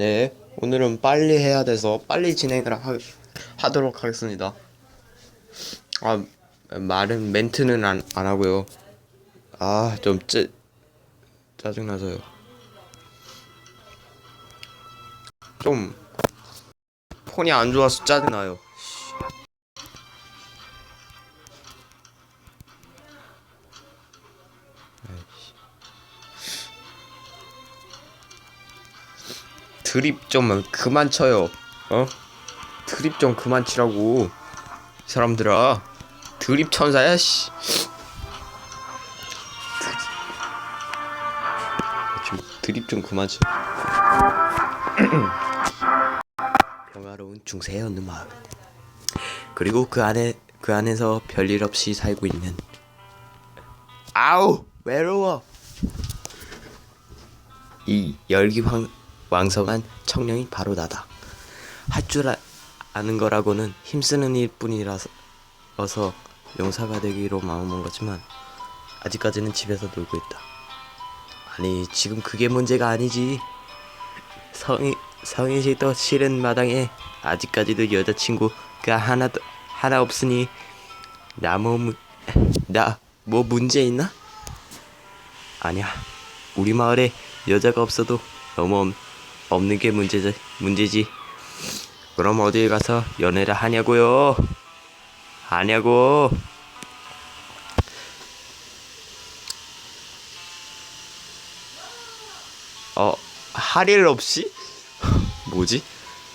네, 오늘은 빨리 해야 돼서 빨리 진행을 하, 하도록 하겠습니다. 아, 말은 멘트는 안, 안 하고요. 아, 좀 짜, 짜증나서요. 좀 폰이 안 좋아서 짜증나요. 드립 좀 그만 쳐요. 어? 드립 좀 그만 치라고. 이 사람들아. 드립 천사야 씨. 좀 드립 좀 그만 쳐. 평화로운 중세였는 마을. 그리고 그 안에 그 안에서 별일 없이 살고 있는 아우 외로워. 이 열기 황, 왕성한 청년이 바로 나다. 할 줄 아는 거라고는 힘쓰는 일뿐이라서 용사가 되기로 마음먹은 거지만 아직까지는 집에서 놀고 있다. 아니 지금 그게 문제가 아니지. 성인 성인식도 싫은 마당에 아직까지도 여자친구가 하나도 하나 없으니 나 뭐 나 뭐 문제 있나? 아니야. 우리 마을에 여자가 없어도 너무 없, 없는 게 문제지, 문제지. 그럼 어딜 가서 연애를 하냐고요? 하냐고. 어, 할일 없이? 뭐지?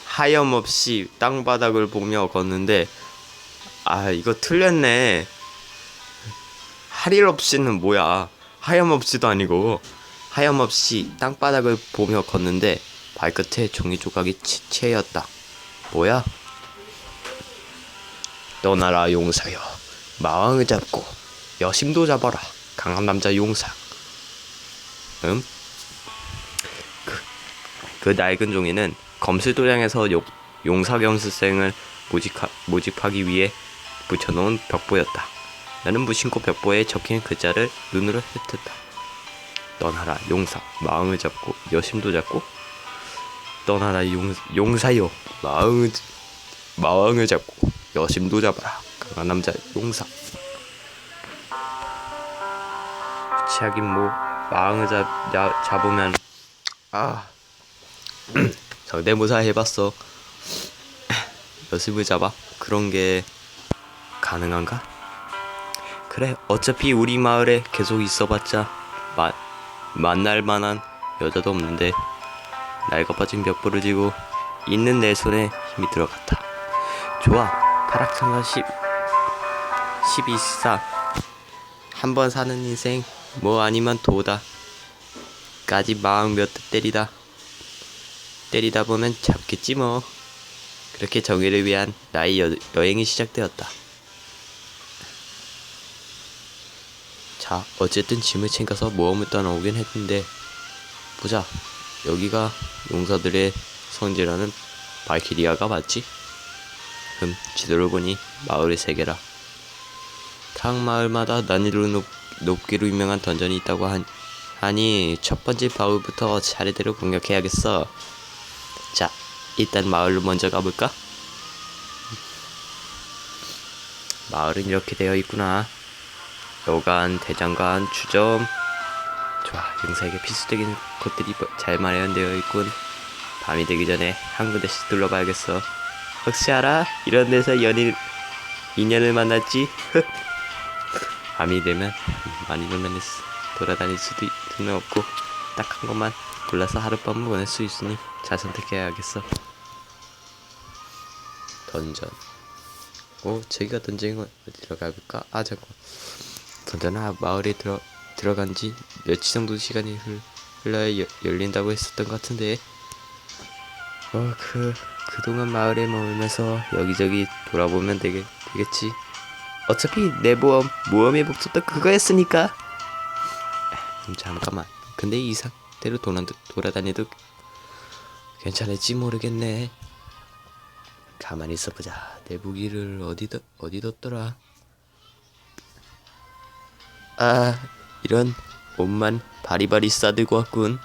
하염없이 땅바닥을 보며 걷는데, 아, 이거 틀렸네. 할일 없이는 뭐야? 하염없이도 아니고. 하염없이 땅바닥을 보며 걷는데 발끝에 종이 조각이 치, 채였다. 뭐야? 떠나라 용사여. 마왕을 잡고 여심도 잡아라. 강한 남자 용사. 음? 그, 그 낡은 종이는 검술도량에서 용, 용사 겸수생을 모집하, 모집하기 위해 붙여놓은 벽보였다. 나는 무심코 벽보에 적힌 글자를 눈으로 훑었다. 떠나라 용사 마음을 잡고 여심도 잡고 떠나라 용, 용사여 마음을 마왕을 잡고 여심도 잡아라. 강한 남자 용사. 치하긴 뭐 마왕을 잡, 야, 잡으면 아 성대모사 해봤어. 여심을 잡아? 그런 게 가능한가? 그래 어차피 우리 마을에 계속 있어봤자 마, 만날 만한 여자도 없는데 낡아 빠진 벽보를 쥐고 있는 내 손에 힘이 들어갔다. 좋아, 타락천사 10, 12사 한번 사는 인생 뭐 아니면 도다. 까지 마음 몇 대 때리다. 때리다 보면 잡겠지 뭐. 그렇게 정의를 위한 나의 여, 여행이 시작되었다. 자, 어쨌든 짐을 챙겨서 모험을 떠나오긴 했는데, 보자. 여기가 용사들의 성지라는 발키리아가 맞지? 흠, 지도를 보니 마을의 세계라. 각 마을마다 난이도 높, 높기로 유명한 던전이 있다고 한, 하니 첫 번째 마을부터 차례대로 공격해야겠어. 자, 일단 마을로 먼저 가볼까? 마을은 이렇게 되어 있구나. 여관, 대장간, 주점. 좋아, 용사에게 필수적인 것들이 뭐- 잘 마련되어 있군. 밤이 되기 전에 한 군데씩 둘러봐야겠어. 혹시 알아? 이런 데서 연인, 인연을 만났지? 밤이 되면 많이 놀면 돌아다닐 수도 있는 없고 딱 한 것만 골라서 하룻밤을 보낼 수 있으니 잘 선택해야겠어. 던전. 오, 저기가 던전인 건 어디로 가볼까? 아, 잠깐. 던전은 마을에 들어 들어간 지 며칠 정도 시간이 흘, 흘러야 여, 열린다고 했었던 것 같은데. 어, 그 그동안 마을에 머물면서 여기저기 돌아보면 되겠, 되겠지. 어차피 내 보험 모험의 목적도 그거였으니까. 음, 잠깐만. 근데 이 상태로 돌아, 돌아다녀도 괜찮을지 모르겠네. 가만히 있어보자. 내 무기를 어디 뒀 어디 뒀더라? 아, 이런 옷만 바리바리 싸들고 왔군.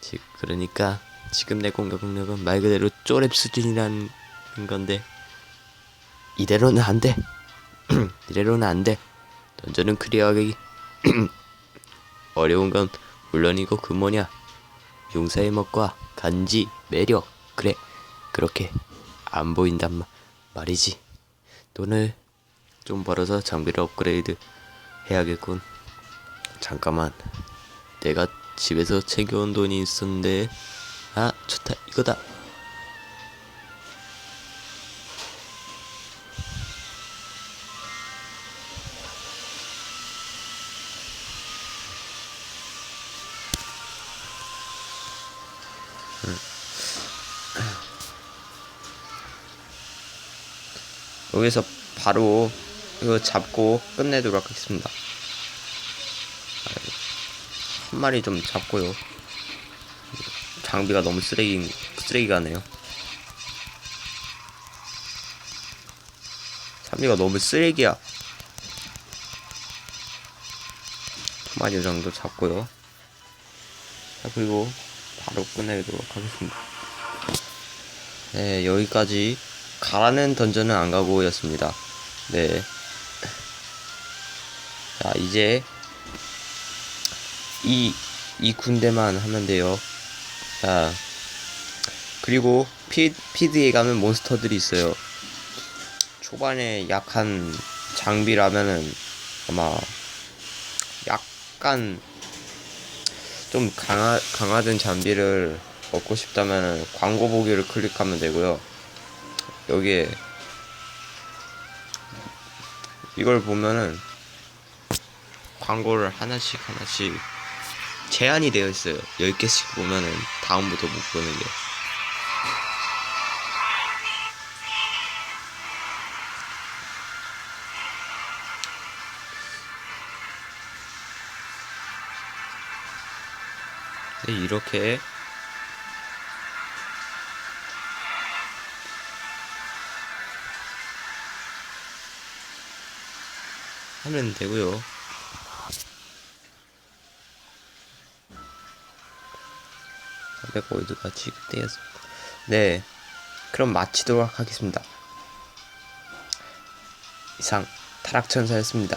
즉, 그러니까 지금 내 공격 능력은 말 그대로 쪼렙 수준이라는 건데 이대로는 안 돼. 이대로는 안 돼. 던전은 클리어하기 어려운 건 물론이고 그 뭐냐 용사의 멋과 간지 매력 그래 그렇게 안 보인단 마, 말이지 돈을 좀 벌어서 장비를 업그레이드 해야겠군 잠깐만. 내가 집에서 챙겨온 돈이 있었는데. 아 좋다. 이거다. 여기서 바로 이거 잡고 끝내도록 하겠습니다. 한 마리 좀 잡고요. 장비가 너무 쓰레기 쓰레기가네요. 장비가 너무 쓰레기야. 두 마리 정도 잡고요. 자, 그리고 바로 끝내도록 하겠습니다. 네, 여기까지 가라는 던전은 안 가고였습니다. 네. 자, 이제 이, 이 군대만 하면 돼요. 자, 그리고 피, 피드에 가면 몬스터들이 있어요. 초반에 약한 장비라면은 아마 약간 좀 강하, 강화된 장비를 얻고 싶다면은 광고 보기를 클릭하면 되고요. 여기에 이걸 보면은 광고를 하나씩 하나씩 제한이 되어 있어요. 10개씩 보면은 다음부터 못 보는 게. 네, 이렇게 하면 되고요. 담배 골드가 지급되어서 네 그럼 마치도록 하겠습니다. 이상 타락천사였습니다.